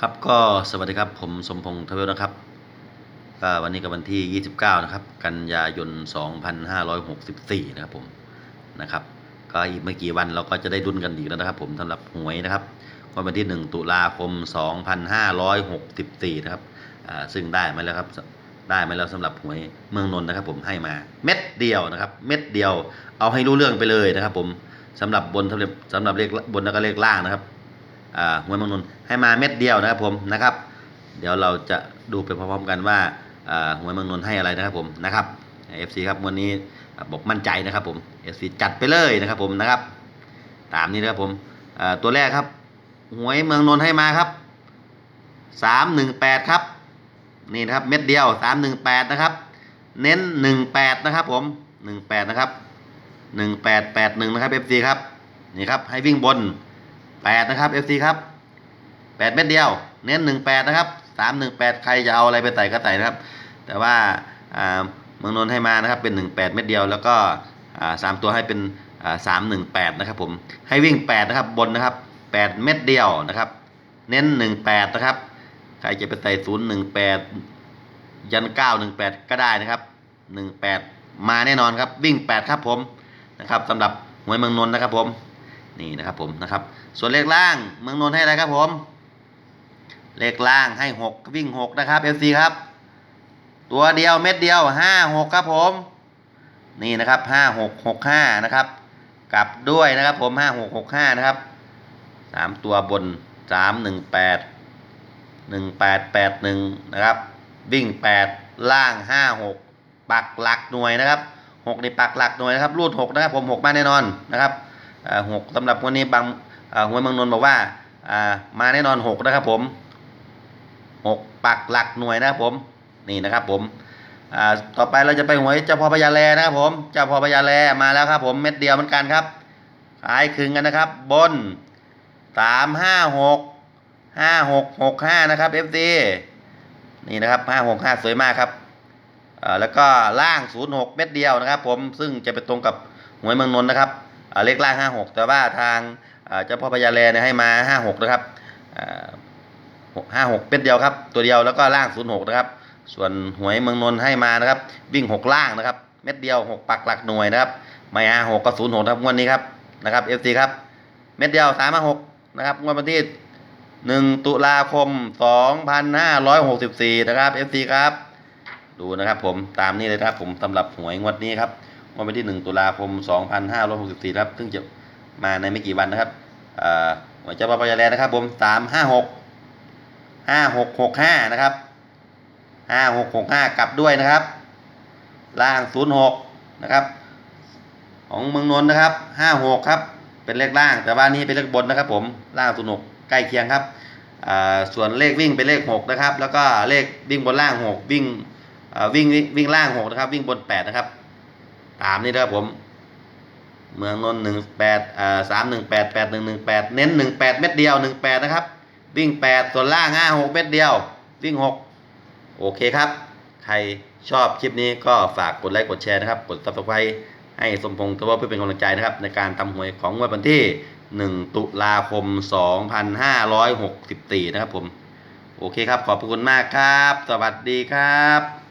ครับก็สวัสดีครับผมสมพงษ์ทวีนะครับก็วันนี้ก็วันที่ 29 นะครับ กันยายน 2564 นะครับผมนะครับ ก็อีกไม่กี่วันเราก็จะได้ดุนกันอีกแล้วนะครับ ผมสำหรับหวยนะครับวันที่ 1 ตุลาคม 2564 นะครับอ่าซึ่งได้มาแล้วครับได้มาแล้วสำหรับหวยเมืองนนท์นะครับผมให้มาเม็ดเดียวนะครับ เม็ดเดียวเอาให้รู้เรื่องไปเลยนะครับ ผมสำหรับบนสำหรับสำหรับเลขบนแล้วก็เลขล่างนะครับ หวยเมืองนนท์ให้มาเม็ดเดียวนะครับผมนะครับ เดี๋ยวเราจะดูไปพร้อมๆกันว่าอ่าหวยเมืองนนท์ให้อะไรนะครับผมนะครับเอฟซีครับวันนี้บอกมั่นใจนะครับผมเอฟซีจัดไปเลยนะครับผมนะครับ ตามนี้นะครับผมตัวแรกครับหวยเมืองนนท์ให้มาครับสามหนึ่งแปดครับนี่นะครับเม็ดเดียวสามหนึ่งแปดนะครับ เน้นหนึ่งแปดนะครับผมหนึ่งแปดนะครับหนึ่งแปดแปดหนึ่งนะครับเอฟซีครับนี่ครับให้วิ่งบน แปดนะครับ FC ครับแปดเม็ดเดียว เน้นหนึ่งแปดนะครับสามหนึ่งแปดใครจะเอาอะไรไปใส่ก็ใส่นะครับ แต่ว่าเมืองนนท์ให้มานะครับเป็นหนึ่งแปดเม็ดเดียวแล้วก็อ่าสามตัวให้เป็นอ่าสามหนึ่งแปดนะครับผมให้วิ่งแปดนะครับบนนะครับแปดเม็ดเดียวนะครับ เน้นหนึ่งแปดนะครับใครจะไปใส่ศูนย์หนึ่งแปดยันเก้าหนึ่งแปดก็ได้นะครับหนึ่งแปดมาแน่นอนครับวิ่งแปดครับผมนะครับสำหรับหวยเมืองนนท์นะครับผม นี่นะครับผมนะครับ ส่วนเลขล่างเมืองนนท์ให้อะไรครับผม เลขล่างให้หกวิ่งหกนะครับ FC ครับ ตัวเดียวเม็ดเดียวห้าหกครับผม นี่นะครับห้าหกหกห้านะครับ กลับด้วยนะครับผมห้าหกหกห้านะครับสามตัวบนสามหนึ่งแปดหนึ่งแปดแปดหนึ่งนะครับ วิ่งแปดล่างห้าหกปักหลักหน่วยนะครับหกในปักหลักหน่วยนะครับ รูดหกนะครับผมหกมาแน่นอนนะครับ หกสำหรับวันนี้บางหวยเมืองนนบอกว่ามาแน่นอนหกนะครับผมหกปักหลักหน่วยนะครับผมนี่นะครับผมต่อไปเราจะไปหวยเจ้าพ่อพญาแลนะครับผมเจ้าพ่อพญาแลมาแล้วครับผมเม็ดเดียวเหมือนกันครับขายครึ่งกันนะครับ บนสามห้าหกห้าหกหกห้านะครับ FC นี่นะครับห้าหกห้าสวยมากครับแล้วก็ล่างศูนย์หกเม็ดเดียวนะครับ ผมซึ่งจะไปตรงกับหวยเมืองนนท์นะครับ เลขล่างห้าหกแต่ว่าทางเจ้าพ่อพญาแลเนี่ยให้มาห้าหกนะครับห้าหกเป็นเดียวครับ ตัวเดียวแล้วก็ล่างศูนะครับ ส่วนหวยเมืองนนท์ให้มานะครับ วิ่งหกล่างนะครับ เม็ดเดียวหกปักหลักหน่วยนะครับ ไม่ห้าหกก็ศูนย์หกครับงวดนี้ครับนะครับเอฟซีครับ เม็ดเดียวสามหกนะครับงวดวันที่หนึ่งตุลาคมสองพันห้าร้อยหกสิบสี่นะครับเอฟซีครับ ดูนะครับผมตามนี้เลยครับผมสำหรับหวยงวดนี้ครับ วันที่ 1 ตุลาคม 2564ครับซึ่งจะมาในไม่กี่วันนะครับเอ่อหัวเจ้าพ่อพญาแลนะครับผม 356 5665 นะครับ 5665 กลับด้วยนะครับ ล่าง 06 นะครับ ของเมืองนนท์นะครับ 56 ครับ เป็นเลขล่าง แต่ว่านี่เป็นเลขบนนะครับ ผม ล่าง 06 ใกล้เคียงครับ ส่วนเลขวิ่งเป็นเลข 6 นะครับ แล้วก็เลขวิ่งบนล่าง 6 วิ่งวิ่งวิ่งล่าง 6 นะครับ วิ่งบน 8 นะครับ ตามนี้นะครับผม เมืองนนท์หนึ่งแปดอ่าสามหนึ่งแปดแปดหนึ่งหนึ่งแปดเน้นหนึ่งแปดเม็ดเดียวหนึ่งแปดนะครับ วิ่งแปดส่วนล่างห้าหกเม็ดเดียว วิ่งหกโอเคครับ ใครชอบคลิปนี้ก็ฝากกดไลค์กดแชร์นะครับ กด subscribe ให้สมพงษ์ทวเพื่อเป็นกำลังใจนะครับ ในการทำหวยของงวดวันที่ 1 ตุลาคม 2564 นะครับผม โอเคครับ ขอบคุณมากครับ สวัสดีครับ